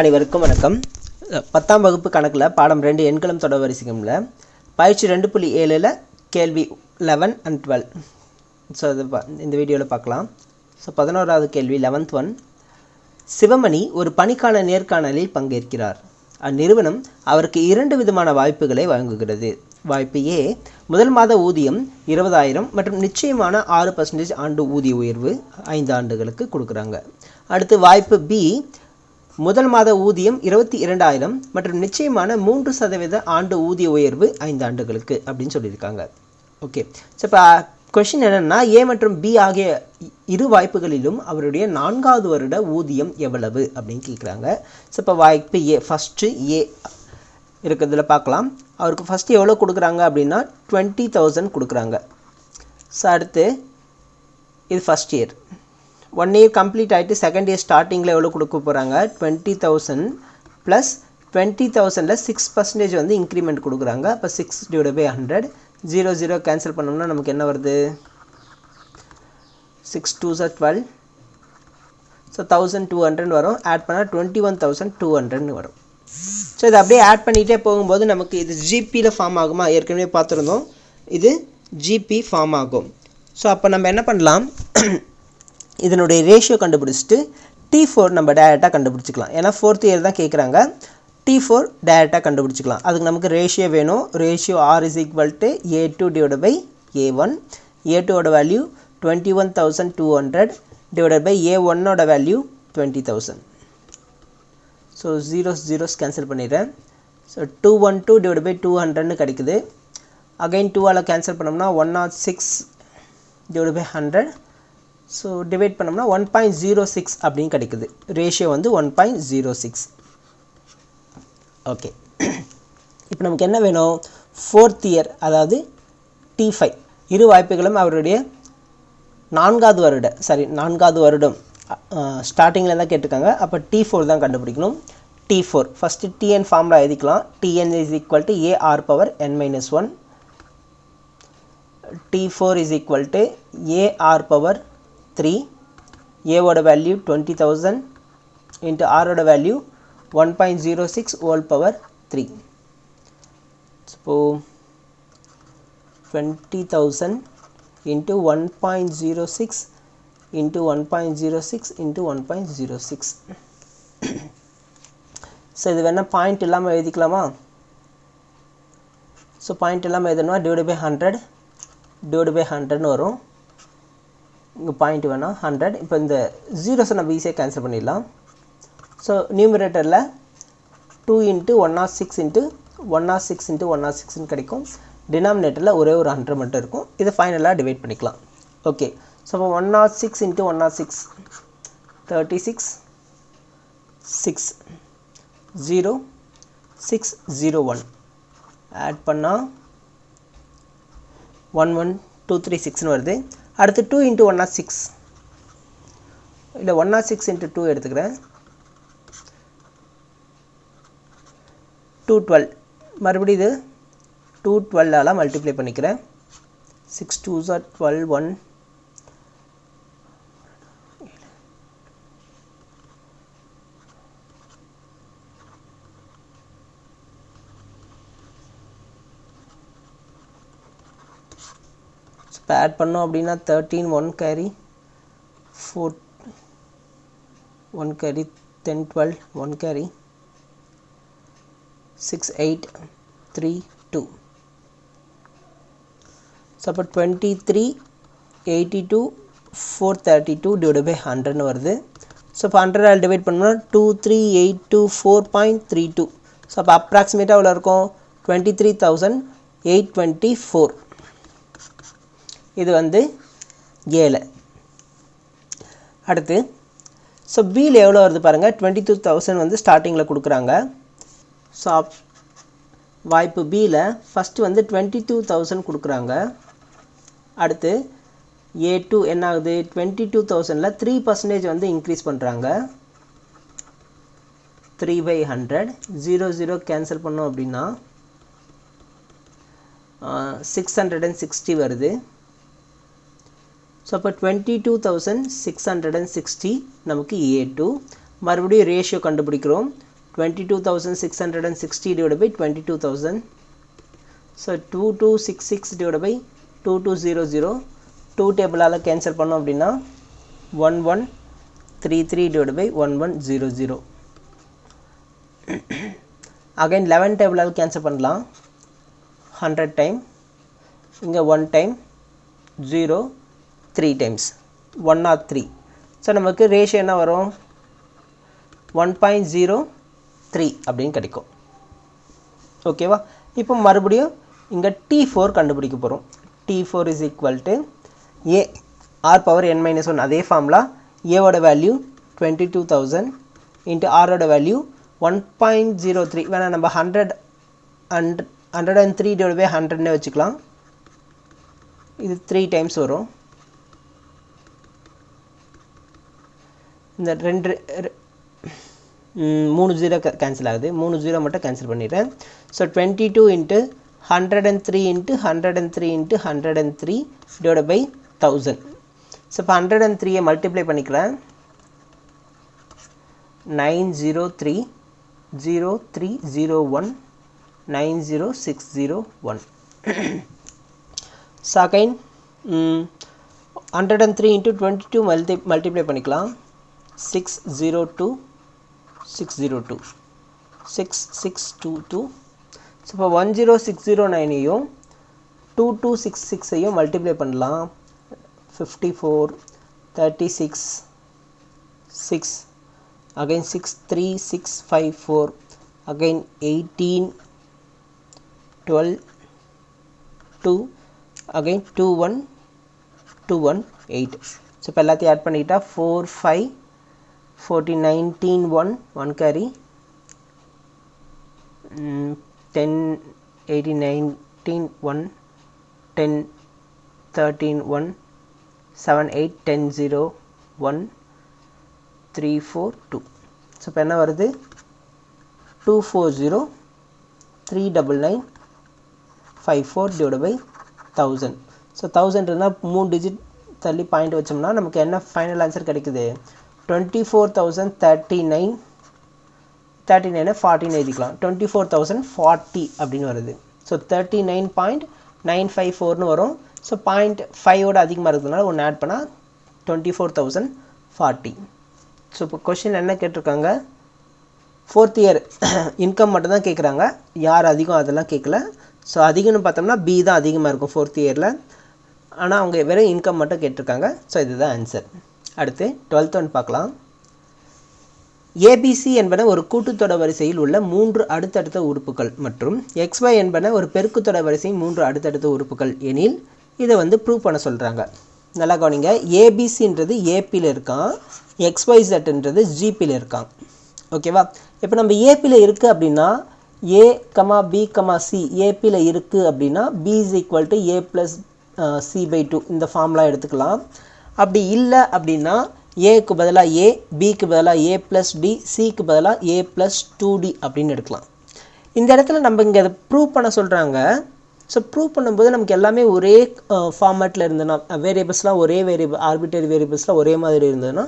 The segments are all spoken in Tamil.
அனைவருக்கும் வணக்கம். பத்தாம் வகுப்பு கணக்கில் பாடம் ரெண்டு எண்களும் தொடர் வரிசைகம்ல பயிற்சி ரெண்டு புள்ளி ஏழில் கேள்வி லெவன் அண்ட் டுவெல் ஸோ அது இந்த வீடியோவில் பார்க்கலாம். ஸோ பதினோராவது கேள்வி லெவன்த் ஒன் சிவமணி ஒரு பணிக்கான நேர்காணலில் பங்கேற்கிறார். அந்நிறுவனம் அவருக்கு இரண்டு விதமான வாய்ப்புகளை வழங்குகிறது. வாய்ப்பு ஏ முதல் மாத ஊதியம் இருபதாயிரம் மற்றும் நிச்சயமான ஆறு பர்சன்டேஜ் ஆண்டு ஊதிய உயர்வு ஐந்து ஆண்டுகளுக்கு கொடுக்குறாங்க. அடுத்து வாய்ப்பு பி முதல் மாத ஊதியம் இருபத்தி இரண்டாயிரம் மற்றும் நிச்சயமான மூன்று சதவீத ஆண்டு ஊதிய உயர்வு ஐந்து ஆண்டுகளுக்கு அப்படின்னு சொல்லியிருக்காங்க. ஓகே ஸோ இப்போ கொஷின் என்னென்னா ஏ மற்றும் பி ஆகிய இரு வாய்ப்புகளிலும் அவருடைய நான்காவது வருட ஊதியம் எவ்வளவு அப்படின்னு கேட்குறாங்க ஸோ இப்போ வாய்ப்பு ஏ ஃபஸ்ட்டு ஏ இருக்கிறதுல பார்க்கலாம். அவருக்கு ஃபஸ்ட்டு எவ்வளோ கொடுக்குறாங்க அப்படின்னா டுவெண்ட்டி தௌசண்ட் கொடுக்குறாங்க. ஸோ அடுத்து இது first year one year complete ஆகிட்டு செகண்ட் இயர் ஸ்டார்டிங்கில் எவ்வளோ கொடுக்க போகிறாங்க டுவெண்ட்டி தௌசண்ட் ப்ளஸ் டுவெண்ட்டி தௌசண்டில் சிக்ஸ் பர்சன்டேஜ் வந்து இன்க்ரிமெண்ட் கொடுக்குறாங்க. அப்போ six divide by hundred zero zero cancel பண்ணோம்னா நமக்கு என்ன வருது? Six two are twelve so thousand two hundred வரும். ஆட் பண்ணால் டுவெண்ட்டி ஒன் தௌசண்ட் டூ ஹண்ட்ரட்னு வரும். ஸோ இது அப்படியே ஆட் பண்ணிகிட்டே போகும்போது நமக்கு இது ஜிபியில் ஃபார்ம் ஆகுமா? ஏற்கனவே பார்த்துருந்தோம். இது ஜிபி ஃபார்ம் ஆகும். ஸோ அப்போ நம்ம என்ன பண்ணலாம்? இதனுடைய ரேஷியோ கண்டுபிடிச்சிட்டு டி ஃபோர் நம்ம டேரெக்டாக கண்டுபிடிச்சிக்கலாம். ஏன்னா ஃபோர்த் இயர் தான் கேட்குறாங்க டி ஃபோர் டேரெக்டாக கண்டுபிடிச்சிக்கலாம். அதுக்கு நமக்கு ரேஷியோ வேணும். Ratio R is equal to A two divide by A one A டூவோட value twenty one thousand two hundred divide by A ஒன்னோட value twenty thousand so zeros zeros cancel பண்ணிடுறேன். So two one two divide by two ஹண்ட்ரட்னு கிடைக்குது. அகைன் டூவால் கேன்சல் பண்ணோம்னா one nought six divide by hundred so divide பண்ணோம்னா ஒன் பாயிண்ட் ஜீரோ சிக்ஸ் அப்படின்னு கிடைக்குது. ரேஷியோ வந்து one point zero six okay இப்போ நமக்கு என்ன வேணும்? ஃபோர்த் இயர் அதாவது டி ஃபைவ் இரு வாய்ப்புகளும் அவருடைய நான்காவது வருட சாரி நான்காவது வருடம். ஸ்டார்டிங்கில் தான் கேட்டிருக்காங்க? அப்போ டி ஃபோர் தான் கண்டுபிடிக்கணும். டி ஃபோர் ஃபஸ்ட்டு டிஎன் ஃபார்மில் எழுதிக்கலாம். TN is equal to AR power N minus one T four is equal to AR power three ஏவோட வேல்யூ டுவெண்ட்டி தௌசண்ட் இன்ட்டு ஆரோட value one point zero six whole power three இப்போ twenty thousand into one point zero six into one point zero six into one point zero six so இது வேணால் பாயிண்ட் இல்லாமல் எழுதிக்கலாமா? ஸோ பாயிண்ட் இல்லாமல் எழுதணுமா divide by hundred divide by ஹண்ட்ரட்னு வரும். இங்கே பாயிண்ட் வேணால் ஹண்ட்ரட் இப்போ இந்த ஜீரோஸை நம்ம ஈஸியாக கேன்சல் பண்ணிடலாம். ஸோ நியூமரேட்டரில் two into one R six into one R six into one R சிக்ஸ்னு கிடைக்கும். டினாமினேட்டரில் ஒரே ஒரு ஹண்ட்ரட் மட்டும் இருக்கும். இதை ஃபைனலாக டிவைட் பண்ணிக்கலாம். ஓகே ஸோ இப்போ one R six into one R six thirty six six zero six zero one add பண்ணால் ஒன் ஒன் டூ த்ரீ சிக்ஸ்னு வருது. அடுத்து டூ இன்ட்டு ஒன் சிக்ஸ் இல்லை ஒன் சிக்ஸ் இன்ட்டு டூ எடுத்துக்கிறேன். டூ டுவெல் மறுபடியும் இது டூ டுவெல்லால் மல்டிப்ளை பண்ணிக்கிறேன். Six two are twelve one இப்போ ஆட் பண்ணோம் அப்படின்னா thirteen one carry four one carry ten twelve one carry six eight three two so அப்போ twenty three eighty two four thirty two divide by ஹண்ட்ரட்னு வருது. ஸோ இப்போ ஹண்ட்ரட் ஆல் டிவைட் பண்ணோம்னா two three eight two four point three two so அப்போ அப்ராக்சிமேட்டாக எவ்வளோ இருக்கும்? Twenty three thousand eight twenty four இது வந்து ஏழு. அடுத்து ஸோ பியில் எவ்வளோ வருது பாருங்கள் டுவெண்ட்டி டூ தௌசண்ட் வந்து ஸ்டார்டிங்கில் கொடுக்குறாங்க. ஸோ வாய்ப்பு பியில் ஃபஸ்ட்டு வந்து டுவெண்ட்டி டூ தௌசண்ட் கொடுக்குறாங்க. அடுத்து ஏ டூ என்ன ஆகுது? டுவெண்ட்டி டூ தௌசண்டில் த்ரீ பர்சன்டேஜ் வந்து இன்க்ரீஸ் பண்ணுறாங்க three by hundred zero zero cancel பண்ணோம் அப்படின்னா சிக்ஸ் ஹண்ட்ரட் அண்ட் சிக்ஸ்டி வருது. ஸோ அப்போ twenty two thousand six hundred and sixty நமக்கு ஏ டூ மறுபடியும் ரேஷியோ கண்டுபிடிக்கிறோம். Twenty two thousand six hundred and sixty divide by twenty two thousand so two two six six divide by two two zero zero two டேபிளால் cancel பண்ணோம் அப்படின்னா one one three three divide by one one zero zero again eleven டேபிளால் cancel பண்ணலாம். ஹண்ட்ரட் டைம் இங்கே one time zero three times one R three so நமக்கு ரேஷியோ என்ன வரும்? ஒன் பாயிண்ட் ஜீரோ த்ரீ அப்படின்னு கிடைக்கும். ஓகேவா இப்போ மறுபடியும் இங்கே டி ஃபோர் கண்டுபிடிக்க போகிறோம் T four is equal to A R power N minus one அதே ஃபார்ம்லா ஏவோட value twenty two thousand into ஆரோட value one point zero three வேணால் நம்ம hundred and hundred and three divide by ஹண்ட்ரட்னே வச்சுக்கலாம். இது த்ரீ டைம்ஸ் வரும். இந்த ரெண்டு மூணு ஜீரோ கேன்சல் ஆகுது. மூணு ஜீரோ மட்டும் கேன்சல் பண்ணிடுறேன். So twenty two into hundred and three into hundred and three into hundred and three divide by thousand so இப்போ ஹண்ட்ரட் அண்ட் த்ரீயை மல்டிப்ளை பண்ணிக்கிறேன் nine zero three zero three zero one nine zero six zero one second hundred and three into twenty two multi multiply பண்ணிக்கலாம். Six zero two six zero two six six two two so இப்போ ஒன் ஜீரோ சிக்ஸ் ஜீரோ நைனையும் டூ டூ சிக்ஸ் சிக்ஸையும் மல்டிப்ளை பண்ணலாம். Fifty four thirty six six again six three six five four again eighteen twelve two again two one two one eight so இப்போ எல்லாத்தையும் ஆட் பண்ணிக்கிட்டா four five fourteen nineteen one one carry ten eighteen nineteen one ten thirteen one seven eight ten zero one three four two so இப்போ என்ன வருது? Two four zero three double nine five four divide by thousand so thousand இருந்தால் மூணு டிஜிட் தள்ளி பாயிண்ட் வச்சோம்னா நமக்கு என்ன ஃபைனல் ஆன்சர் கிடைக்குது? Twenty four thousand thirty nine thirty நைனை ஃபார்ட்டின்னு எழுதிக்கலாம். டுவெண்ட்டி ஃபோர் தௌசண்ட் ஃபார்ட்டி அப்படின்னு வருது. So thirty nine point nine five ஃபோர்னு வரும். ஸோ பாயிண்ட் ஃபைவோட அதிகமாக இருக்கிறதுனால ஒன்று ஆட் பண்ணால் twenty four thousand forty so இப்போ கொஷின் என்ன கேட்டிருக்காங்க? ஃபோர்த் இயர் இன்கம் மட்டும் தான் கேட்குறாங்க யார் அதிகம் அதெல்லாம் கேட்கல ஸோ அதிகம்னு பார்த்தோம்னா பி தான் அதிகமாக இருக்கும் ஃபோர்த் இயரில் ஆனால் அவங்க வெறும் இன்கம் மட்டும் கேட்டிருக்காங்க. ஸோ இதுதான் ஆன்சர் அடுத்து டுவெல்த் ஒன் பார்க்கலாம். ஏபிசி என்பன ஒரு கூட்டுத்தொடர் வரிசையில் உள்ள மூன்று அடுத்தடுத்த உறுப்புகள் மற்றும் எக்ஸ்ஒய் என்பன ஒரு பெருக்குத்தொடர் வரிசையின் மூன்று அடுத்தடுத்த உறுப்புகள் எனில் இதை வந்து ப்ரூவ் பண்ண சொல்கிறாங்க நல்லா கவனிங்க. ஏபிசின்றது ஏபியில் இருக்கான். எக்ஸ்ஒய்செட்ன்றது ஜிபியில் இருக்கான். ஓகேவா இப்போ நம்ம ஏபியில் இருக்குது அப்படின்னா A comma B comma C ஏபியில் இருக்குது அப்படின்னா B is equal to A plus C by two இந்த ஃபார்ம்லாம் எடுத்துக்கலாம். அப்படி இல்லை அப்படின்னா ஏக்கு பதிலாக ஏ பிக்கு பதிலாக ஏ ப்ளஸ் டி சிக்கு பதிலாக ஏ ப்ளஸ் டூ டி அப்படின்னு எடுக்கலாம். இந்த இடத்துல நம்ம இங்கே அதை ப்ரூவ் பண்ண சொல்கிறாங்க ஸோ ப்ரூவ் பண்ணும்போது நமக்கு எல்லாமே ஒரே ஃபார்மேட்டில் இருந்ததுன்னா வேரியபிள்ஸ்லாம் ஒரே வேரியபிள் ஆர்பிட்டரி வேரியபிள்ஸ்லாம் ஒரே மாதிரி இருந்ததுன்னா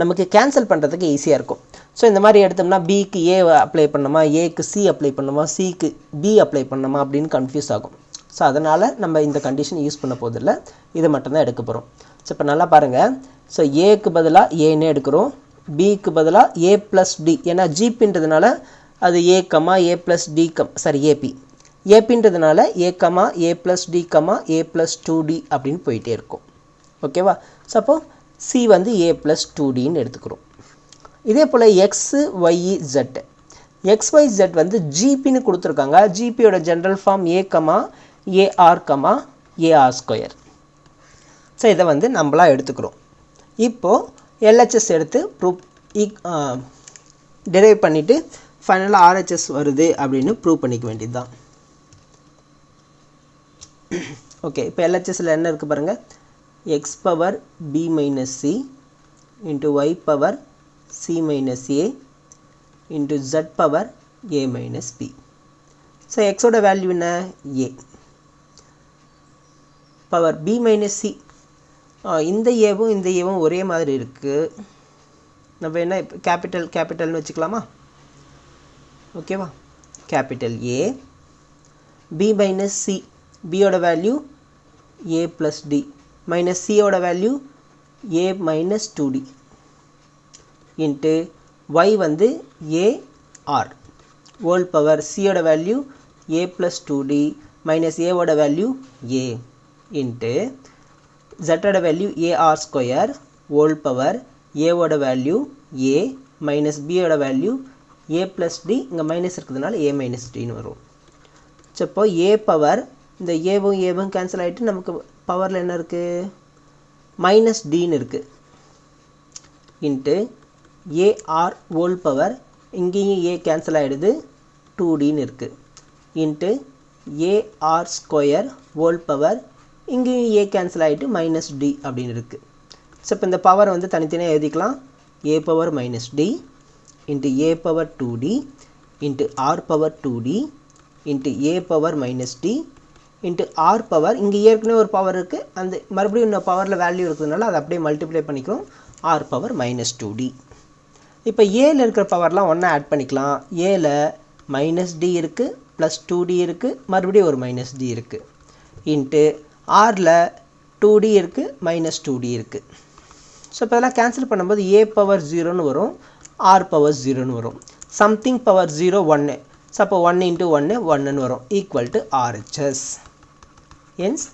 நமக்கு கேன்சல் பண்ணுறதுக்கு ஈஸியாக இருக்கும். ஸோ இந்த மாதிரி எடுத்தோம்னா பிக்கு ஏ அப்ளை பண்ணணுமா? ஏக்கு சி அப்ளை பண்ணணுமா? சிக்கு பி அப்ளை பண்ணணுமா? அப்படின்னு கன்ஃபியூஸ் ஆகும். ஸோ அதனால் நம்ம இந்த கண்டிஷன் யூஸ் பண்ண போதில்லை. இதை மட்டும்தான் எடுக்க போகிறோம் ஸோ இப்போ நல்லா பாருங்கள் ஸோ ஏக்கு பதிலாக ஏன்னு எடுக்கிறோம். பிக்கு பதிலாக ஏ ப்ளஸ் டி ஏன்னா ஜிபின்றதுனால அது A comma A plus D comma sorry AP ஏபின்றதுனால A comma A plus D comma A plus two D அப்படின்னு போயிட்டே இருக்கும். ஓகேவா ஸோ அப்போது சி வந்து ஏ ப்ளஸ் டூ டின்னு எடுத்துக்கிறோம். இதே போல் X Y Z X Y Z வந்து ஜிபின்னு கொடுத்துருக்காங்க. ஜிபியோட general form A comma AR comma AR square so இதை வந்து நம்மளாக எடுத்துக்கிறோம். இப்போது எல்ஹெச்எஸ் எடுத்து ப்ரூவ் டெரைவ் பண்ணிவிட்டு ஃபைனலாக ஆர்ஹெச்எஸ் வருது அப்படின்னு ப்ரூவ் பண்ணிக்க வேண்டியது தான் ஓகே இப்போ எல்ஹெச்எஸில் என்ன இருக்குது பாருங்கள் X power B minus C into Y power C minus A into Z power A minus B so எக்ஸோட வேல்யூ என்ன? A power B minus C இந்த ஏவும் இந்த ஏவும் ஒரே மாதிரி இருக்குது நம்ம என்ன கேபிட்டல் கேபிட்டல்னு வச்சுக்கலாமா? ஓகேவா capital A B minus C பியோட value A plus D minus சியோட value A minus two D into Y வந்து ஏஆர் ஆர் ஹோல் பவர் சியோட value A plus two D minus ஏவோட value A into ஜட்டோட value AR square whole power ஏவோட வேல்யூ ஏ மைனஸ் பியோட வேல்யூ ஏ ப்ளஸ் டி இங்கே மைனஸ் இருக்கிறதுனால ஏ மைனஸ் டின்னு வரும். ஸோ இப்போ ஏ பவர் இந்த ஏவும் ஏவும் கேன்சல் ஆகிட்டு நமக்கு பவரில் என்ன இருக்குது மைனஸ் டின்னு இருக்குது இன்ட்டு ஏஆர் ஓல் பவர் இங்கேயும் ஏ கேன்சல் ஆகிடுது டூ டின்னு இருக்குது into AR square whole power இங்கேயும் ஏ கேன்சல் ஆகிட்டு மைனஸ் டி அப்படின்னு இருக்குது ஸோ இப்போ இந்த பவர் வந்து தனித்தனியாக எழுதிக்கலாம். A power minus D into A power two D into R power two D into A power minus D into R power இங்கே ஏற்கனவே ஒரு பவர் இருக்குது அந்த மறுபடியும் இன்னும் பவரில் வேல்யூ இருக்கிறதுனால அதை அப்படியே மல்டிப்ளை பண்ணிக்கிறோம் R power minus two D இப்போ ஏல இருக்கிற பவர்லாம் ஒன்றா ஆட் பண்ணிக்கலாம். ஏல மைனஸ் டி இருக்குது ப்ளஸ் டூ டி இருக்குது மறுபடியும் ஒரு மைனஸ் டி இருக்குது இன்ட்டு ஆரில் டூ டி இருக்குது மைனஸ் டூ டி இருக்குது ஸோ இப்போ இதெல்லாம் கேன்சல் பண்ணும்போது ஏ பவர் ஜீரோன்னு வரும் ஆர் பவர் ஜீரோன்னு வரும். சம்திங் பவர் ஜீரோ ஒன்று ஸோ அப்போ ஒன் இன்ட்டு ஒன்று ஒன்றுன்னு வரும். Equal to RHS hence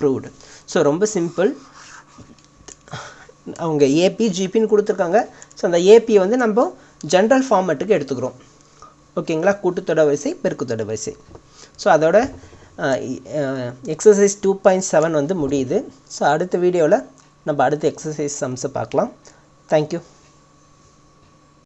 proved so ரொம்ப சிம்பிள் அவங்க ஏபி ஜிபின்னு கொடுத்துருக்காங்க. ஸோ அந்த ஏபியை வந்து நம்ம ஜென்ரல் ஃபார்மேட்டுக்கு எடுத்துக்கிறோம். ஓகேங்களா கூட்டுத்தொடர் வரிசை பெருக்குத்தொடர் வரிசை. ஸோ அதோட எக்ஸசைஸ் டூ பாயிண்ட் செவன் வந்து முடியுது. ஸோ அடுத்த வீடியோவில் நம்ம அடுத்த எக்ஸசைஸ் சம்ஸை பார்க்கலாம். தேங்க்யூ